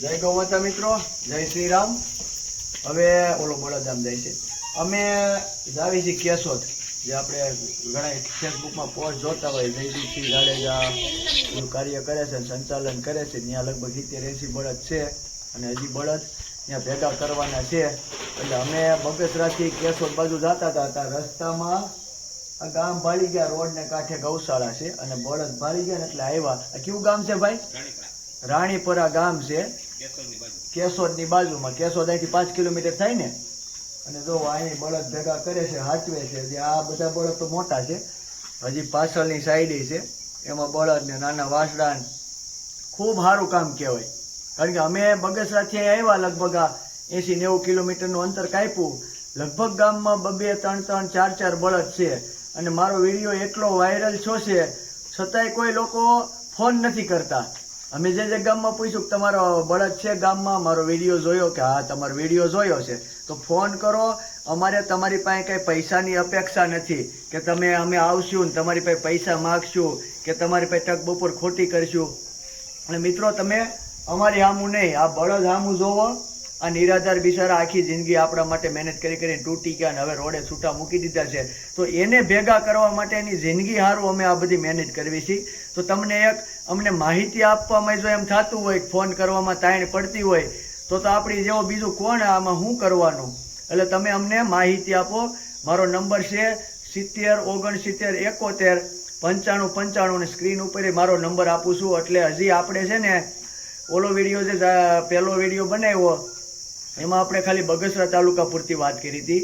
જય ગૌમાતા મિત્રો, જય શ્રી રામ હવે ઓલો બળદરામ જાય છે. અમે જાવી છીએ કેશોદ, જે આપણે ઘણા ફેસબુકમાં પોસ્ટ જોતા હોય જયદીપસિંહ જાડેજા, એનું કાર્ય કરે છે, સંચાલન કરે છે, ત્યાં લગભગ સિત્તેર એંસી બળદ છે, અને હજી બળદ ત્યાં ભેગા કરવાના છે. એટલે અમે બગસરાથી કેશોદ બાજુ જતા હતા રસ્તામાં આ ગામ ભાળી ગયા રોડને કાંઠે ગૌશાળા છે, અને બળદ ભાળી ગયા ને એટલે આવ્યા. આ કયું ગામ છે ભાઈ? રાણીપરા ગામ છે. કેશોદની બાજુમાં. કેશોદ અહીંથી પાંચ કિલોમીટર થાય ને? અને જો અહીં બળદ ભેગા કરે છે, હાચવે છે, જે આ બધા બળદ તો મોટા છે. હજી પાછળની સાઈડે છે. એમાં બળદ ને નાના વાસડા ખૂબ સારું કામ કહેવાય. કારણ કે અમે બગસરાથી આવ્યા લગભગ આ એંસી નેવું કિલોમીટરનું અંતર કાપ્યું. લગભગ ગામમાં બબે ત્રણ ત્રણ, ચાર ચાર બળદ છે. અને મારો વીડિયો એટલો વાયરલ છો છે, છતાંય કોઈ લોકો ફોન નથી કરતા. અમે જે જે ગામમાં પૂછ્યું કે તમારો બળદ છે ગામમાં, મારો વીડિયો જોયો કે હા, તમારો વીડિયો જોયો છે, તો ફોન કરો. અમારે તમારી પાસે કંઈ પૈસાની અપેક્ષા નથી કે તમે અમે આવશું ને તમારી પાસે પૈસા માગશું કે તમારી પાસે ટક બપોર ખોટી કરશું. અને મિત્રો, તમે અમારી હામું નહીં, આ બળદ હામું જોવો. આ નિરાધાર બિચારા આખી જિંદગી આપણા માટે મહેનત કરી કરીને તૂટી ગયા અને હવે રોડે છૂટા મૂકી દીધા છે. તો એને ભેગા કરવા માટેની જિંદગી સારું અમે આ બધી મહેનત કરવી છીએ તો તમને એક અમને માહિતી આપવામાં જો એમ થતું હોય, ફોન કરવામાં તાણ પડતી હોય, તો તો આપણી જેવો બીજું કોણ આમાં શું કરવાનું? એટલે તમે અમને માહિતી આપો. મારો નંબર છે સિત્તેર, ઓગણસિત્તેર, એકોતેર, પંચાણું પંચાણું અને સ્ક્રીન ઉપર મારો નંબર આપું છું. એટલે હજી આપણે છે ને, ઓલો વીડિયો જા- પહેલો વીડિયો બનાવ્યો એમાં આપણે ખાલી બગસરા તાલુકા પૂરતી વાત કરી હતી.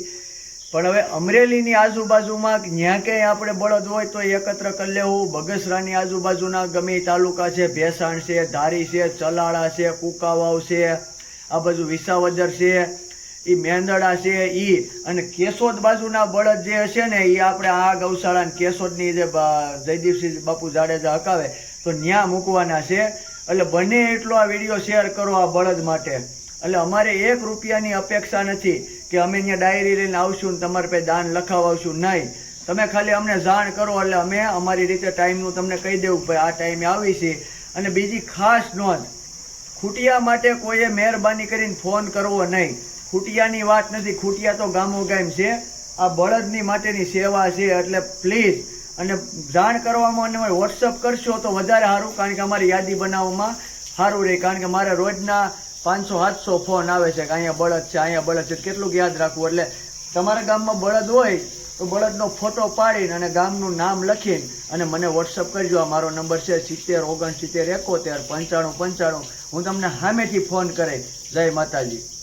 પણ હવે અમરેલીની આજુબાજુમાં જ્યાં ક્યાંય આપણે બળદ હોય તો એકત્ર કરી લેવું. બગસરાની આજુબાજુના ગમે એ તાલુકા છે, ભેસાણ છે, ધારી છે, ચલાળા છે, કુકાવાવ છે, આ બાજુ વિસાવદર છે એ મેંદડા છે, ઈ અને કેશોદ બાજુના બળદ જે હશે ને એ આપણે આ ગૌશાળા કેશોદની જે જયદીપસિંહ બાપુ જાડેજા હકાવે, તો ન્યા મૂકવાના છે. એટલે બને એટલો આ વીડિયો શેર કરો આ બળદ માટે. એટલે અમારે એક રૂપિયાની અપેક્ષા નથી કે અમે અહીંયા ડાયરી લઈને આવશું ને તમારે પાસે દાન લખાવશું નહીં. તમે ખાલી અમને જાણ કરો એટલે અમે અમારી રીતે ટાઈમનું તમને કહી દેવું ભાઈ આ ટાઈમે આવી છે. અને બીજી ખાસ નોંધ, ખૂટિયા માટે કોઈએ મહેરબાની કરીને ફોન કરવો નહીં. ખૂટિયાની વાત નથી, ખૂટિયા તો ગામો ગામ છે. આ બળદની માટેની સેવા છે એટલે પ્લીઝ, અને જાણ કરવામાં અને વોટ્સઅપ કરશો તો વધારે સારું, કારણ કે અમારી યાદી બનાવવામાં સારું રહે. કારણ કે મારે રોજના પાંચસો, સાતસો ફોન આવે છે કે અહીંયા બળદ છે, અહીંયા બળદ છે કેટલુંક યાદ રાખવું? એટલે તમારા ગામમાં બળદ હોય તો બળદનો ફોટો પાડીને અને ગામનું નામ લખીને અને મને વોટ્સઅપ કરજો. આ મારો નંબર છે સિત્તેર, ઓગણસિત્તેર, એકોતેર, પંચાણું પંચાણું. હું તમને સામેથી ફોન કરે. જય માતાજી.